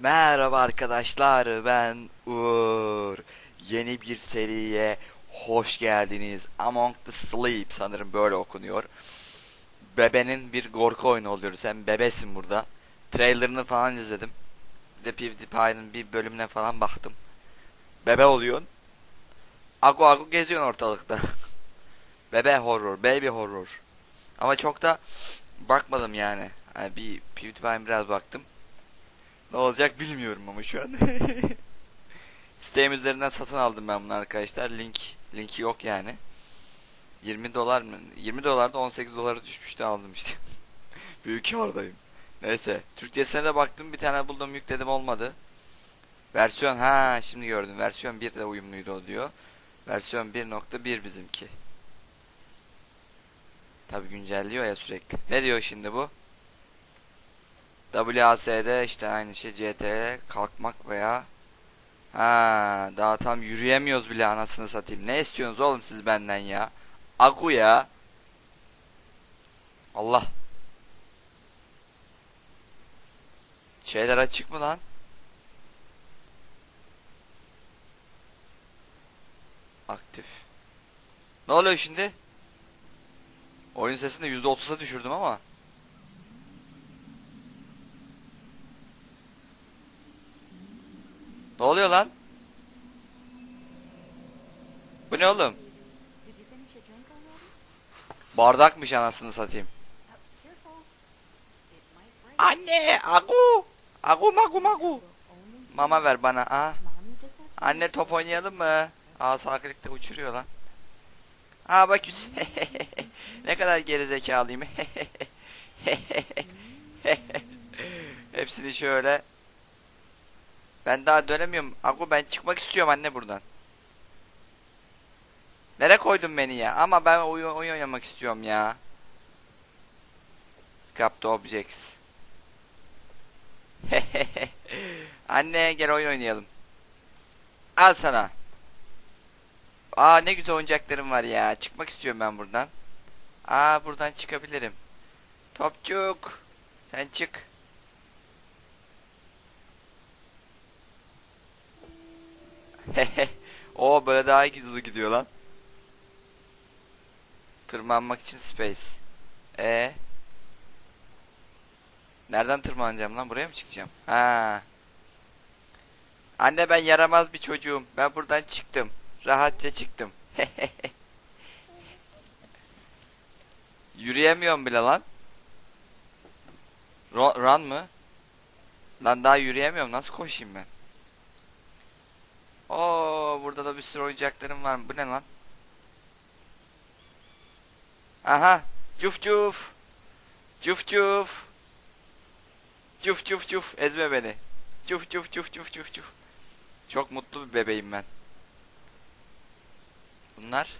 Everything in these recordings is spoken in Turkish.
Merhaba arkadaşlar ben Uğur. Yeni bir seriye hoş geldiniz. Among the Sleep sanırım böyle okunuyor. Bebenin bir korku oyunu oluyor. Sen bebesin burada. Trailerını falan izledim. Bir de PewDiePie'nin bir bölümüne falan baktım. Bebe oluyorsun. Aku aku geziyorsun ortalıkta. Bebe horror, baby horror. Ama çok da bakmadım yani. yani bir PewDiePie'ye biraz baktım. Ne olacak bilmiyorum ama şu an. Steam üzerinden satın aldım ben bunu arkadaşlar. Link linki yok yani. 20 dolar mı? 20 dolarda 18 dolara düşmüştü aldım işte. Büyük kârdayım. Neyse. Türkçesine de baktım. Bir tane buldum yükledim olmadı. Versiyon ha şimdi gördüm. Versiyon 1 de uyumluydu o diyor. Versiyon 1.1 bizimki. Tabi güncelliyor ya sürekli. Ne diyor şimdi bu? WASD işte aynı şey CTRL kalkmak veya Ha daha tam yürüyemiyoruz bile anasını satayım. Ne istiyorsunuz oğlum siz benden ya? Aku ya. Allah. Şeyler açık mı lan? Aktif. Ne oluyor şimdi? Oyun sesini de %30'a düşürdüm ama. Ne oluyor lan? Bu ne oğlum? Bardakmış anasını satayım. Anne, aku. Aku magu magu. Mama ver bana. Aa. Anne to top oynayalım mı? Aa sağ klikte uçuruyor lan. Aa bak ne kadar gerizekalıyım. Hepsini şöyle. Ben daha dönemiyorum. Aku ben çıkmak istiyorum anne buradan. Nereye koydun beni ya? Ama ben oyun, oyun oynamak istiyorum ya. The objects. Anne gel oyun oynayalım. Al sana. Aa ne güzel oyuncaklarım var ya. Çıkmak istiyorum ben buradan. Aa buradan çıkabilirim. Topçuk. Sen çık. o böyle daha hızlı gidiyor lan. Tırmanmak için space. E Nereden tırmanacağım lan? Buraya mı çıkacağım? Ha. Anne ben yaramaz bir çocuğum. Ben buradan çıktım. Rahatça çıktım. Yürüyemiyorum bile lan. Ro- run mı? Lan daha yürüyemiyorum. Nasıl koşayım ben? Oo, burada da bir sürü oyuncaklarım var. Bu ne lan? Aha. Cuf cuf. Cuf cuf. Cuf cuf cuf. Ezme beni. Cuf cuf cuf cuf cuf cuf. Çok mutlu bir bebeğim ben. Bunlar.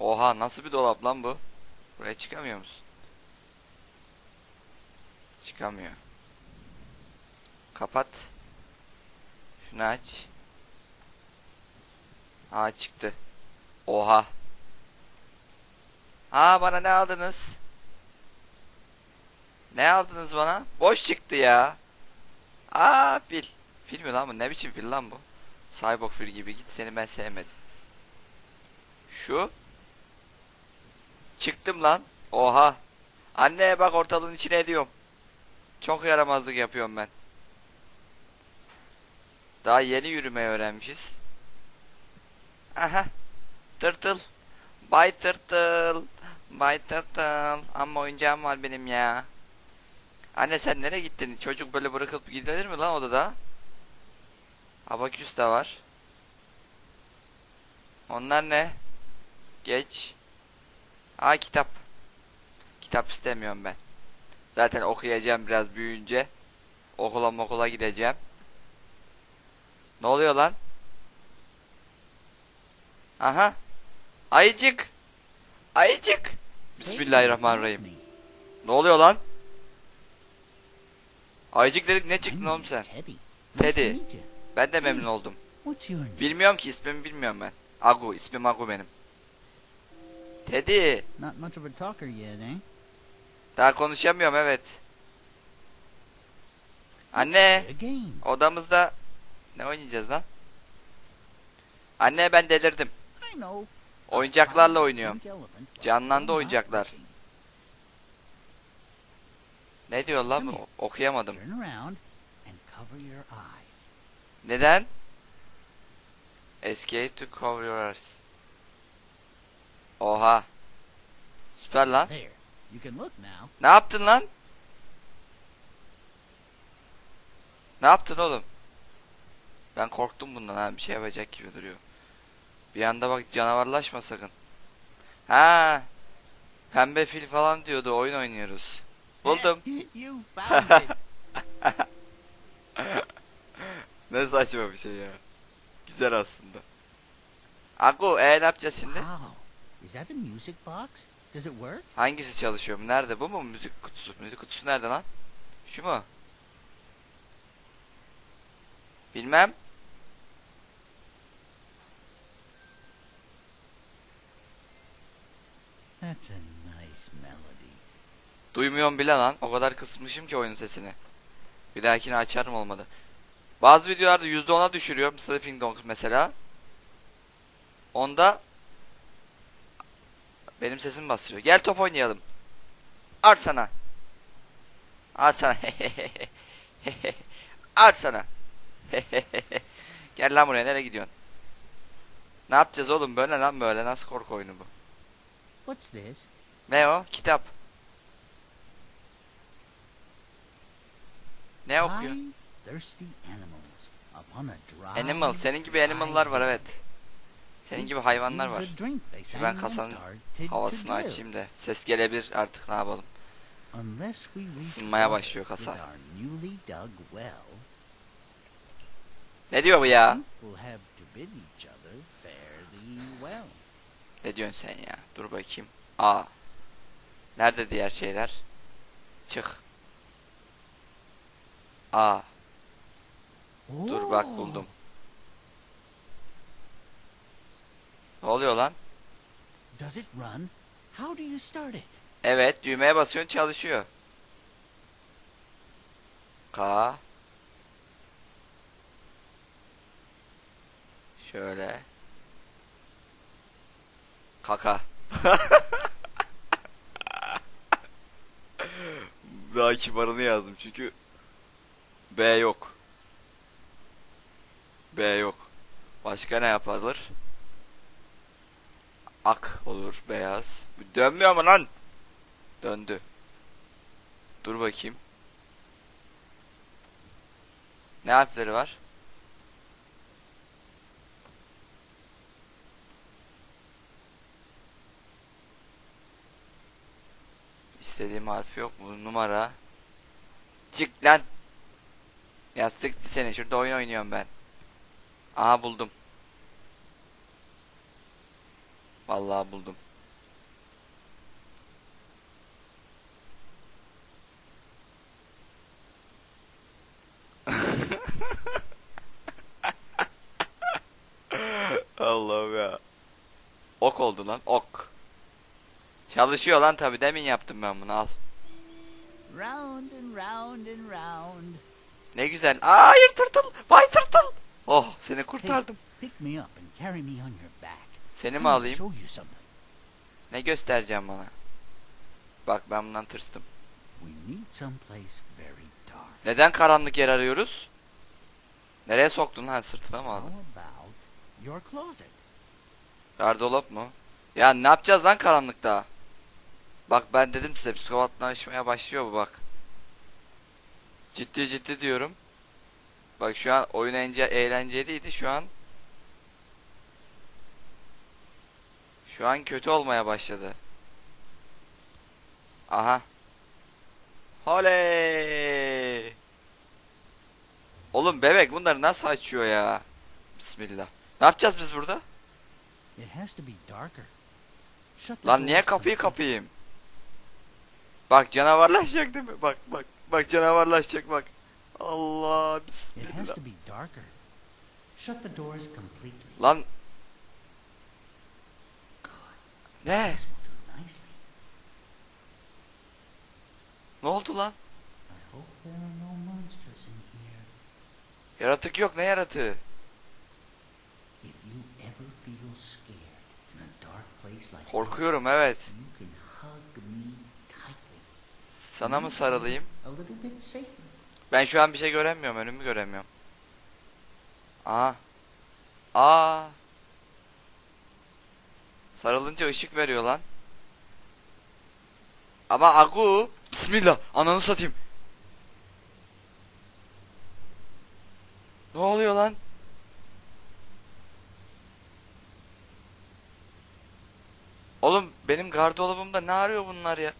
Oha nasıl bir dolap lan bu? Buraya çıkamıyor musun? Çıkamıyor. Kapat. Şunu aç. Aa çıktı. Oha. Aa bana ne aldınız? Ne aldınız bana? Boş çıktı ya. Aa fil. Fil mi lan bu? Ne biçim fil lan bu? Cyborg fil gibi git seni ben sevmedim. Şu. Çıktım lan. Oha. Anne bak ortalığın içine ediyorum. Çok yaramazlık yapıyorum ben. Daha yeni yürümeyi öğrenmişiz. Aha. Tırtıl. Bay tırtıl. Bay tırtıl. Ama oyuncağım var benim ya. Anne sen nereye gittin? Çocuk böyle bırakılıp gidilir mi lan odada? Abaküs de var. Onlar ne? Geç. Aa kitap. Kitap istemiyorum ben. Zaten okuyacağım biraz büyüyünce. Okula mokula gideceğim. Ne oluyor lan? Aha. Ayıcık. Ayıcık. Bismillahirrahmanirrahim. Ne oluyor lan? Ayıcık dedik ne çıktın oğlum sen? Teddy. Ben de memnun oldum. Bilmiyorum ki ismimi bilmiyorum ben. Agu ismim Agu benim. Teddy. Daha konuşamıyorum evet. Anne odamızda ne oynayacağız lan? Anne ben delirdim. Oyuncaklarla oynuyorum. Canlandı oyuncaklar. Ne diyor lan bu? Okuyamadım. Neden? Escape to cover your eyes. Oha. Süper lan. Ne yaptın lan? Ne yaptın oğlum? Ben korktum bundan ha bir şey yapacak gibi duruyor. Bir anda bak canavarlaşma sakın. Ha. Pembe fil falan diyordu oyun oynuyoruz. Buldum. ne saçma bir şey ya. Güzel aslında. Aku e ne yapacağız şimdi? Wow. Is that a music box? Does it work? Hangisi çalışıyor? Nerede? Bu mu müzik kutusu? Müzik kutusu nerede lan? Şu mu? Bilmem. That's a nice melody. Duymuyorum bile lan. O kadar kısmışım ki oyunun sesini. Bir dahakine açarım olmadı. Bazı videolarda %10'a düşürüyorum. Sleeping Dog mesela. Onda benim sesim bastırıyor. Gel top oynayalım. Al sana. Al sana. Al sana. Gel lan buraya nereye gidiyorsun? Ne yapacağız oğlum böyle lan böyle nasıl korku oyunu bu? What's this? Ne o? Kitap. Ne okuyor? Five thirsty animals upon a dry Animal. Senin gibi animal'lar var evet. Senin gibi hayvanlar var. Ben kasanın Havasını açayım da. Ses gelebilir artık ne yapalım. Isınmaya başlıyor kasa. Ne diyor bu ya? Ne diyorsun sen ya? Dur bakayım. Aa. Nerede diğer şeyler? Çık. Aa. Dur bak buldum. Ne oluyor lan? Does it run? How do you start it? Evet düğmeye basıyorsun çalışıyor. K. Şöyle. Kaka. Daha kibarını yazdım çünkü B yok. B yok. Başka ne yapılır? Ak olur beyaz. Dönmüyor mu lan? Döndü. Dur bakayım. Ne harfleri var? İstediğim harfi yok mu? Numara. Çık lan. Yastık seni. Şurada oyun oynuyorum ben. Aha buldum. Vallahi buldum. Allah'ım ya. Ok oldu lan ok. Çalışıyor lan tabi demin yaptım ben bunu al. Round and round and round. Ne güzel. Aa, hayır tırtıl. Vay tırtıl. Oh seni kurtardım. Pick me up and carry me on your back. Seni mi alayım? Ne göstereceğim bana? Bak ben bundan tırstım. Neden karanlık yer arıyoruz? Nereye soktun lan sırtına mı aldın? Gardırop mu? Ya ne yapacağız lan karanlıkta? Bak ben dedim size psikopatlaşmaya başlıyor bu bak. Ciddi ciddi diyorum. Bak şu an oyun ence eğlenceliydi şu an. Şu an kötü olmaya başladı. Aha. Oley! Oğlum bebek bunları nasıl açıyor ya? Bismillah. Ne yapacağız biz burada? Lan niye kapıyı kapayım? Bak canavarlaşacak değil mi? Bak bak bak canavarlaşacak bak. Allah bismillah. Lan ne? Ne oldu lan? Yaratık yok ne yaratığı? If you Sana mı sarılayım? Ben şu an bir şey göremiyorum. Önümü göremiyorum. Aha. Aa. Sarılınca ışık veriyor lan. Ama Agu. Bismillah. Ananı satayım. Ne oluyor lan? Oğlum benim gardırobumda ne arıyor bunlar ya?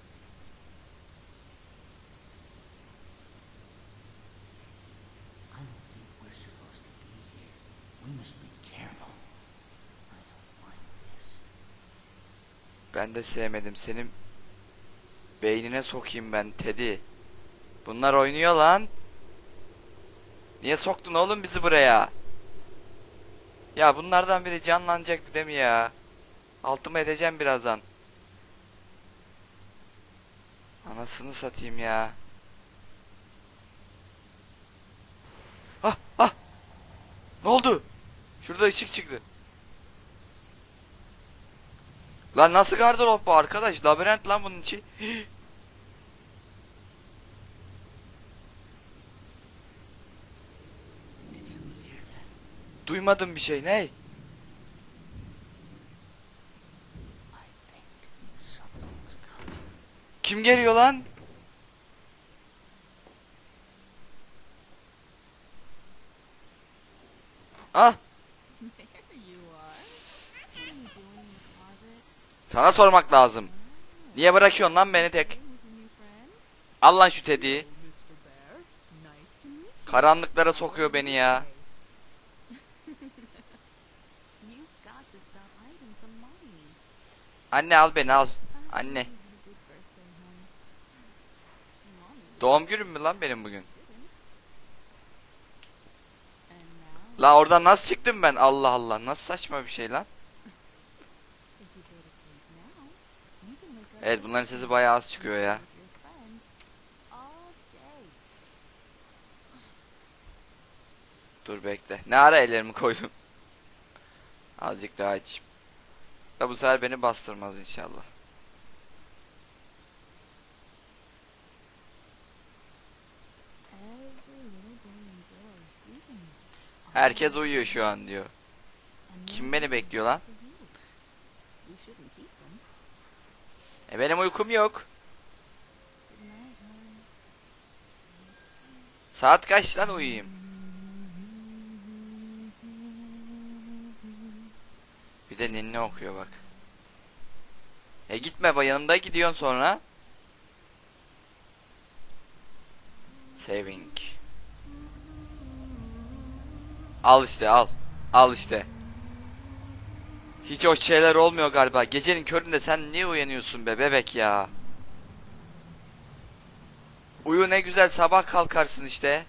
Ben de sevmedim. Senin beynine sokayım ben Teddy. Bunlar oynuyor lan. Niye soktun oğlum bizi buraya? Ya bunlardan biri canlanacak değil mi ya? Altıma edeceğim birazdan. Anasını satayım ya. Ah ah. Ne oldu? Şurada ışık çıktı. Lan nasıl gardırop bu arkadaş? Labirent lan bunun içi. Duymadım bir şey. Ne? I think something's coming. Kim geliyor lan? Ah, sana sormak lazım. Niye bırakıyorsun lan beni tek? Al lan şu Teddy'yi. Karanlıklara sokuyor beni ya. Anne al beni al. Anne. Doğum günüm mü lan benim bugün? La oradan nasıl çıktım ben? Allah Allah. Nasıl saçma bir şey lan? if you go to sleep now, you can wake up Evet bunların sesi bayağı az çıkıyor ya. Dur bekle. Ne ara ellerimi koydum? Azıcık daha açayım. Da bu sefer beni bastırmaz inşallah. Herkes uyuyor şu an diyor. Kim beni bekliyor lan? E benim uykum yok. Saat kaç lan uyuyayım? Bir de ninni okuyor bak. E gitme yanımda gidiyorsun sonra. Saving. Al işte al. Al işte. Hiç hoş şeyler olmuyor galiba. Gecenin köründe sen niye uyanıyorsun be bebek ya? Uyu ne güzel sabah kalkarsın işte.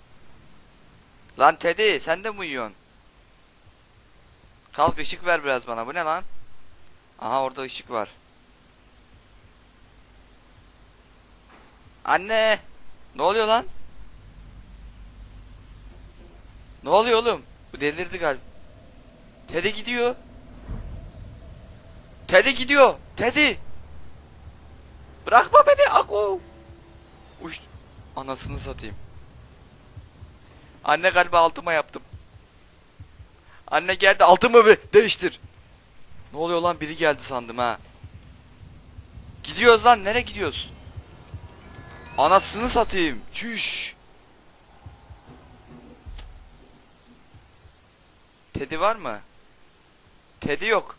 Lan Teddy sen de mi uyuyorsun? Kalk ışık ver biraz bana. Bu ne lan? Aha orada ışık var. Anne! Ne oluyor lan? Ne oluyor oğlum? Bu delirdi galiba. Teddy gidiyor. Teddy gidiyor. Teddy! Bırakma beni Aku! Uş... Anasını satayım. Anne galiba altıma yaptım. Anne geldi altımı bir değiştir. Ne oluyor lan biri geldi sandım ha. Gidiyoruz lan nereye gidiyoruz? Anasını satayım. Çüş. Teddy var mı? Teddy yok.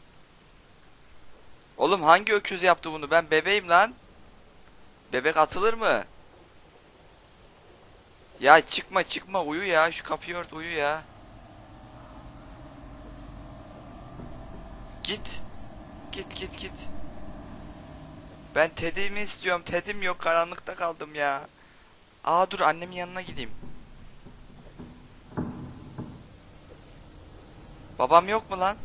Oğlum hangi öküz yaptı bunu? Ben bebeğim lan. Bebek atılır mı? Ya çıkma çıkma uyu ya şu kapıyı ört uyu ya. Git. Git git git. Ben Teddy'mi istiyorum. Teddy'm yok karanlıkta kaldım ya. Aa dur annemin yanına gideyim. Babam yok mu lan?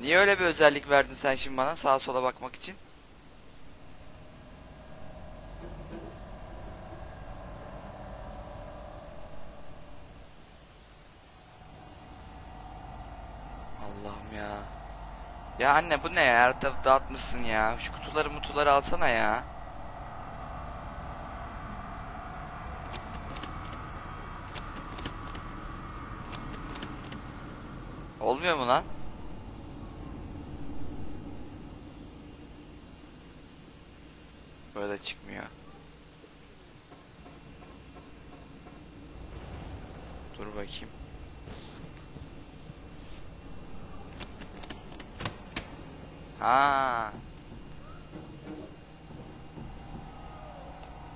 Niye öyle bir özellik verdin sen şimdi bana sağa sola bakmak için? Allah'ım ya. Ya anne bu ne ya? Her tarafı dağıtmışsın ya. Şu kutuları mutuları alsana ya. Olmuyor mu lan? Ha.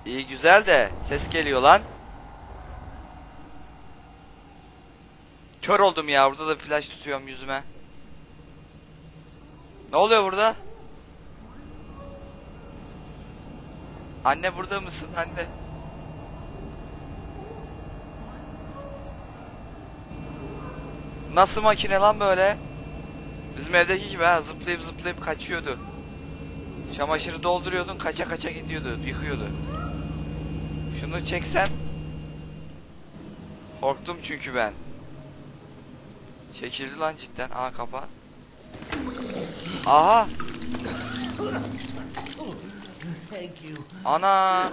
İyi güzel de ses geliyor lan. Kör oldum ya burada da flash tutuyorum yüzüme. Ne oluyor burada? Anne burada mısın anne? Nasıl makine lan böyle? Bizim evdeki gibi ha zıplayıp zıplayıp kaçıyordu. Çamaşırı dolduruyordun kaça kaça gidiyordu yıkıyordu. Şunu çeksen. Korktum çünkü ben. Çekildi lan cidden. Aa kapa. Aha. Ana.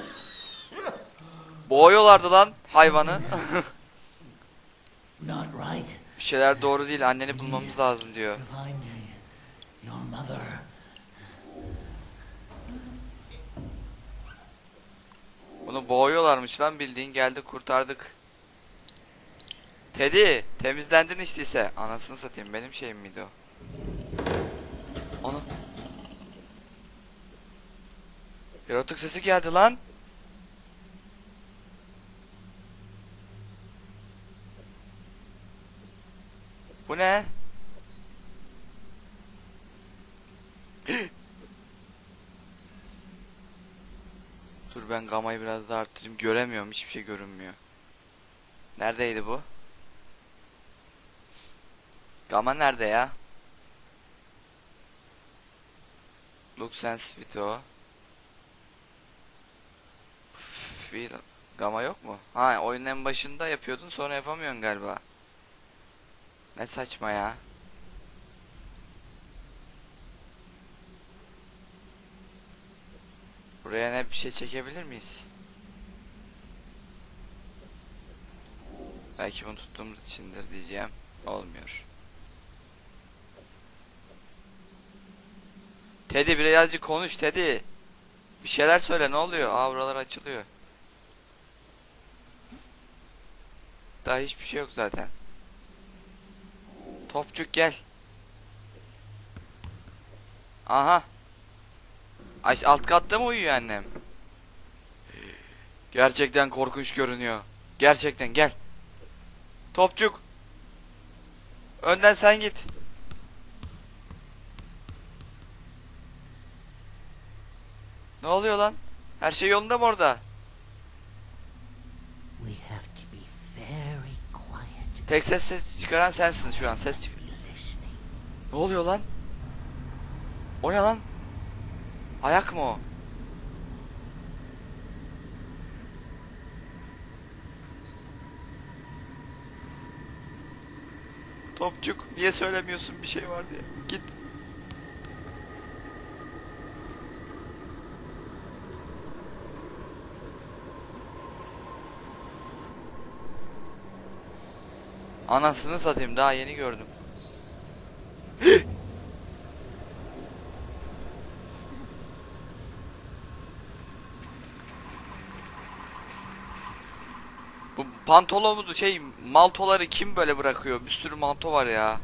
Boğuyorlardı lan hayvanı. Not right. Bir şeyler doğru değil. Anneni bulmamız lazım diyor. Bunu boğuyorlarmış lan bildiğin geldi kurtardık. Teddy temizlendin işteyse. Anasını satayım benim şeyim miydi o? Ana. Yaratık sesi geldi lan. Bu ne? Dur ben gamayı biraz daha arttırayım. Göremiyorum. Hiçbir şey görünmüyor. Neredeydi bu? Gama nerede ya? Look sensitivity o. Gama yok mu? Ha oyunun en başında yapıyordun sonra yapamıyorsun galiba. Ne saçma ya. Buraya ne bir şey çekebilir miyiz? Belki bunu tuttuğumuz içindir diyeceğim. Olmuyor. Teddy birazcık konuş Teddy. Bir şeyler söyle ne oluyor? Aa buralar açılıyor. Daha hiçbir şey yok zaten. Topçuk gel. Aha. Ay alt katta mı uyuyor annem? Gerçekten korkunç görünüyor. Gerçekten gel. Topçuk. Önden sen git. Ne oluyor lan? Her şey yolunda mı orada? Tek ses, ses çıkaran sensin şu an. Ses çık. Ne oluyor lan? O ne lan? Ayak mı o? Topçuk niye söylemiyorsun bir şey var diye. Git. Anasını satayım daha yeni gördüm. Bu pantolonu şey maltoları kim böyle bırakıyor? Bir sürü manto var ya.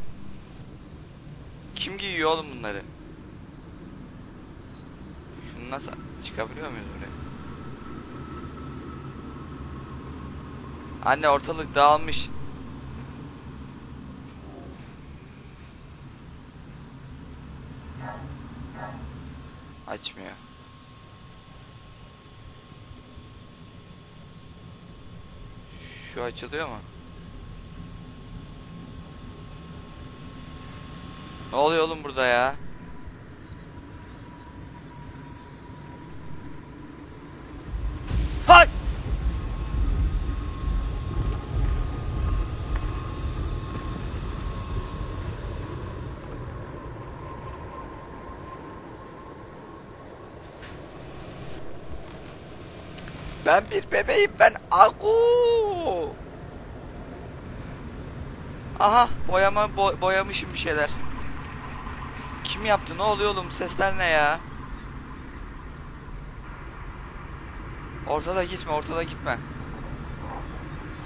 Kim giyiyor oğlum bunları? Şunu nasıl çıkabiliyor muyuz buraya? Anne ortalık dağılmış. Açmıyor. Şu açılıyor mu? Ne oluyor oğlum burada ya? Ben bir bebeğim ben Aku. Aha boyama bo- boyamışım bir şeyler. Kim yaptı? Ne oluyor oğlum? Sesler ne ya? Ortada gitme, ortada gitme.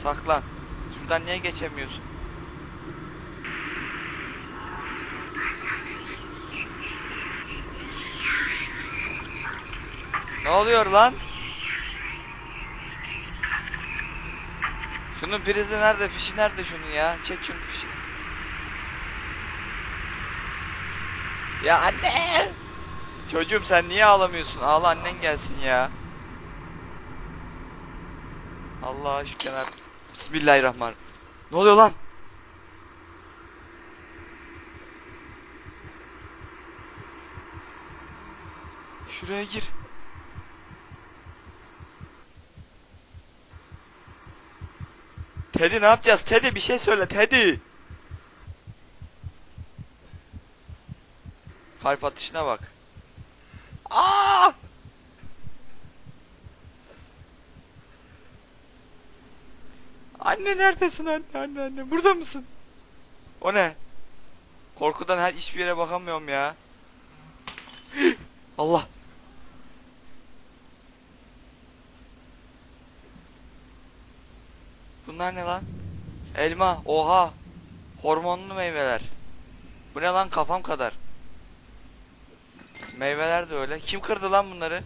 Saklan. Şuradan niye geçemiyorsun? Ne oluyor lan? Şunun prizi nerede? Fişi nerede şunun ya? Çek şunun fişini. Ya anne! Çocuğum sen niye ağlamıyorsun? Ağla annen gelsin ya. Allah şu kenar. Bismillahirrahmanirrahim. Ne oluyor lan? Şuraya gir. Teddy ne yapacağız? Teddy bir şey söyle Teddy. Kalp atışına bak. Aa! Anne neredesin anne anne anne burada mısın? O ne? Korkudan her hiçbir yere bakamıyorum ya. Allah. Bunlar ne lan? Elma. Oha. Hormonlu meyveler. Bu ne lan kafam kadar. Meyveler de öyle. Kim kırdı lan bunları?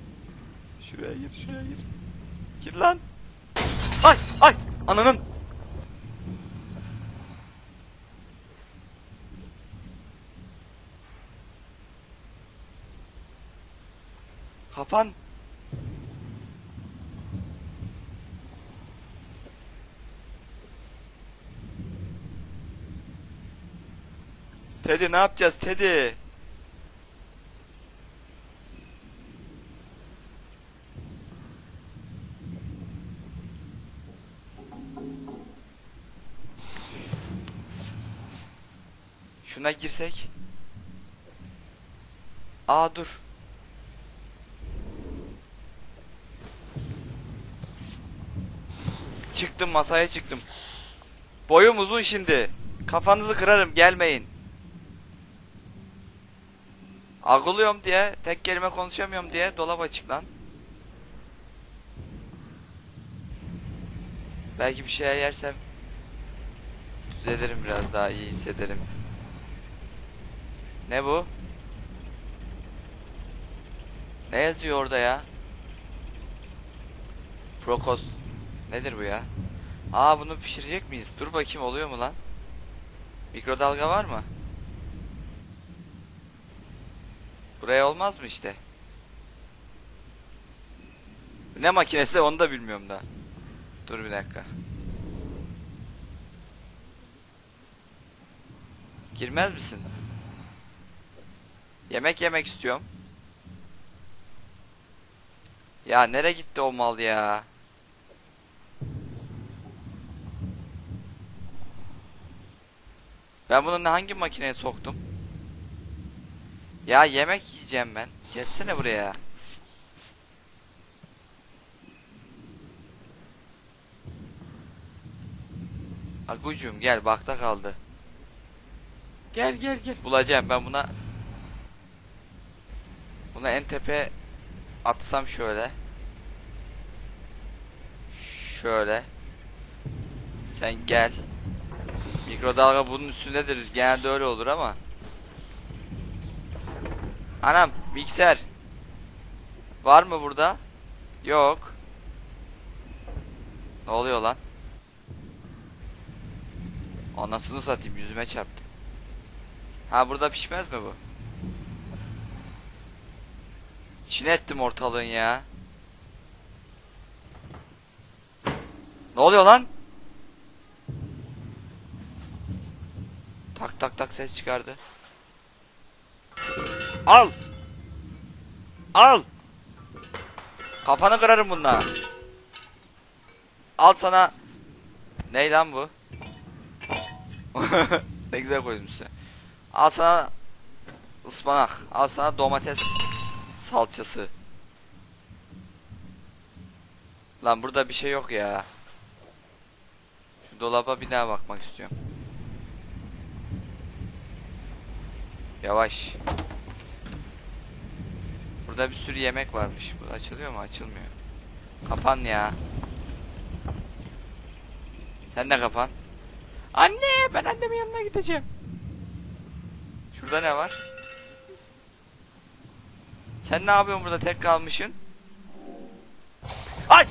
Şuraya gir, şuraya gir. Gir lan. Ay, ay, ananın. Kapan. Teddy ne yapacağız Teddy? Şuna girsek. Aa dur. Çıktım masaya çıktım. Boyum uzun şimdi. Kafanızı kırarım gelmeyin. Agılıyorum diye tek kelime konuşamıyorum diye dolap açık lan. Belki bir şey yersem düzelirim biraz daha iyi hissederim. Ne bu? Ne yazıyor orada ya? Prokos. Nedir bu ya? Aa bunu pişirecek miyiz? Dur bakayım oluyor mu lan? Mikrodalga var mı? Buraya olmaz mı işte? Ne makinesi onu da bilmiyorum da. Dur bir dakika. Girmez misin? Yemek yemek istiyorum. Ya nereye gitti o mal ya? Ben bunu hangi makineye soktum? Ya yemek yiyeceğim ben. Gelsene buraya. Agucuğum gel bakta kaldı. Gel gel gel. Bulacağım ben buna. Buna en tepe atsam şöyle. Şöyle. Sen gel. Mikrodalga bunun üstündedir. Genelde öyle olur ama. Anam mikser. Var mı burada? Yok. Ne oluyor lan? Anasını satayım yüzüme çarptı. Ha burada pişmez mi bu? İçine ettim ortalığın ya. Ne oluyor lan? Tak tak tak ses çıkardı. Al. Al. Kafanı kırarım bununla. Al sana. Ney lan bu? ne güzel koymuşsun. Al sana ıspanak. Al sana domates salçası. Lan burada bir şey yok ya. Şu dolaba bir daha bakmak istiyorum. Yavaş. Burada bir sürü yemek varmış. Bu açılıyor mu? Açılmıyor. Kapan ya. Sen de kapan. Anne ben annemin yanına gideceğim. Şurada ne var? Sen ne yapıyorsun burada tek kalmışsın? Ay!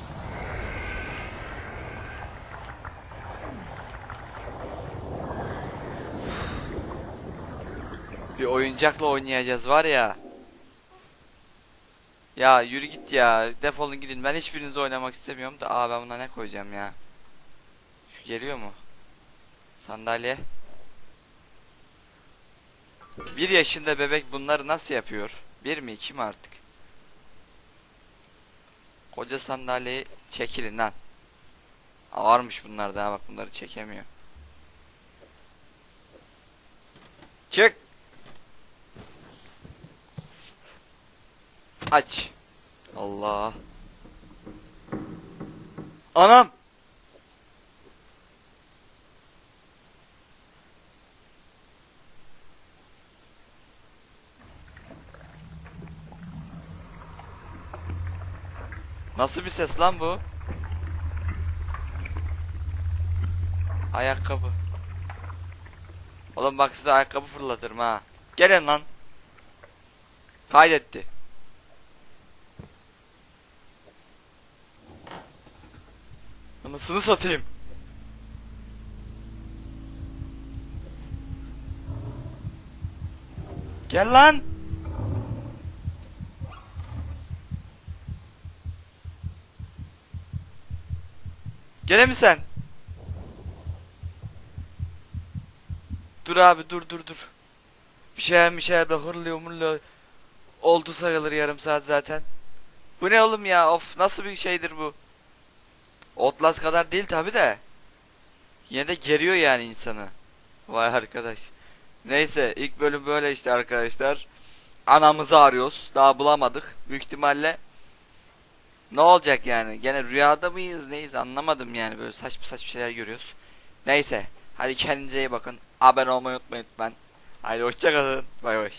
Bir oyuncakla oynayacağız var ya. Ya yürü git ya. Defolun gidin. Ben hiçbirinizle oynamak istemiyorum da. Aa ben buna ne koyacağım ya? Şu geliyor mu? Sandalye. Bir yaşında bebek bunları nasıl yapıyor? Bir mi iki mi artık? Koca sandalyeyi çekilin lan. Ağırmış bunlar daha bak bunları çekemiyor. Çık. Aç. Allah. Anam. Nasıl bir ses lan bu? Ayakkabı. Oğlum bak size ayakkabı fırlatırım ha. Gelin lan. Kaydetti. Anasını satayım. Gel lan. Gene mi sen? Dur abi dur dur dur. Bir şeyler bir şeyler de hırlıyor mırlıyor. Oldu sayılır yarım saat zaten. Bu ne oğlum ya of nasıl bir şeydir bu? Outlast kadar değil tabi de. Yine de geriyor yani insanı. Vay arkadaş. Neyse ilk bölüm böyle işte arkadaşlar. Anamızı arıyoruz. Daha bulamadık. Büyük ihtimalle ne olacak yani? Gene rüyada mıyız neyiz anlamadım yani. Böyle saçma saçma şeyler görüyoruz. Neyse. Hadi kendinize iyi bakın. Abone olmayı unutmayın lütfen. Haydi hoşçakalın. Bay bay.